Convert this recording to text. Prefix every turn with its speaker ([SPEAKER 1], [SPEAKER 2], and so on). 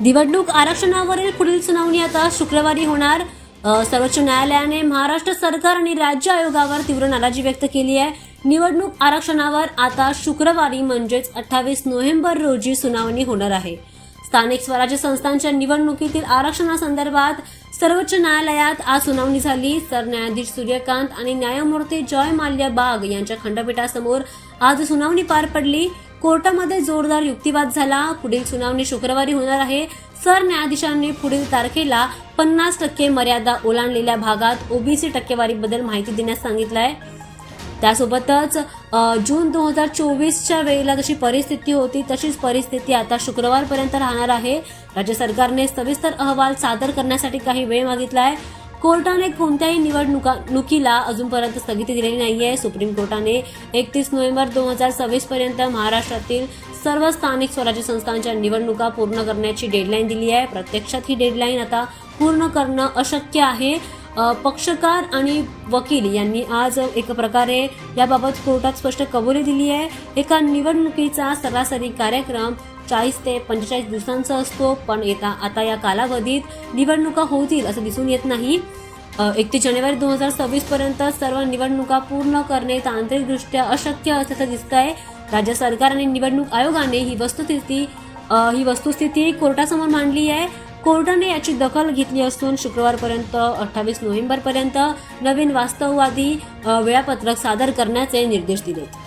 [SPEAKER 1] निवडणूक आरक्षणावरील पुढील सुनावणी आता शुक्रवारी होणार. सर्वोच्च न्यायालयाने महाराष्ट्र सरकार आणि राज्य आयोगावर तीव्र नाराजी व्यक्त केली आहे. निवडणूक आरक्षणावर आता शुक्रवारी म्हणजेच अठ्ठावीस नोव्हेंबर रोजी सुनावणी होणार आहे. स्थानिक स्वराज्य संस्थांच्या निवडणुकीतील आरक्षणासंदर्भात सर्वोच्च न्यायालयात आज सुनावणी झाली. सरन्यायाधीश सूर्यकांत आणि न्यायमूर्ती जॉय माल्या बाग यांच्या खंडपीठासमोर आज सुनावणी पार पडली. कोर्टामध्ये जोरदार युक्तिवाद झाला. पुढील सुनावणी शुक्रवारी होणार आहे. सरन्यायाधीशांनी पुढील तारखेला पन्नास टक्के मर्यादा ओलांडलेल्या भागात ओबीसी टक्केवारीबद्दल माहिती देण्यास सांगितलं आहे त्यासोबतच जून दोन हजार चोवीसच्या वेळेला जशी परिस्थिती होती तशीच परिस्थिती आता शुक्रवारपर्यंत राहणार आहे. राज्य सरकारने सविस्तर अहवाल सादर करण्यासाठी काही वेळ मागितला आहे कोर्टाने कोणत्याही निवडणुका नुकीला अजूनपर्यंत स्थगिती दिलेली नाही आहे सुप्रीम कोर्टाने एकतीस नोव्हेंबर दोन हजार सव्वीस पर्यंत महाराष्ट्रातील सर्व स्थानिक स्वराज्य संस्थांच्या निवडणुका पूर्ण करण्याची डेडलाईन दिली आहे. प्रत्यक्षात ही डेडलाईन आता पूर्ण करणं अशक्य आहे. पक्षकार आणि वकील यांनी आज एक प्रकारे याबाबत कोर्टात स्पष्ट कबुली दिली आहे. एका निवडणुकीचा सरासरी कार्यक्रम चाळीस ते पंचेचाळीस दिवसांचा असतो पण येता आता या कालावधीत निवडणुका होतील असं दिसून येत नाही. एकतीस जानेवारी दोन हजार सव्वीस पर्यंत सर्व निवडणुका पूर्ण करणे तांत्रिकदृष्ट्या अशक्य असल्याचं दिसत आहे राज्य सरकार आणि निवडणूक आयोगाने ही वस्तुस्थिती ही वस्तुस्थिती कोर्टासमोर मांडली आहे. कोर्टाने याची दखल घेतली असून शुक्रवारपर्यंत अठ्ठावीस नोव्हेंबरपर्यंत नवीन वास्तववादी वेळापत्रक सादर करण्याचे निर्देश दिलेत.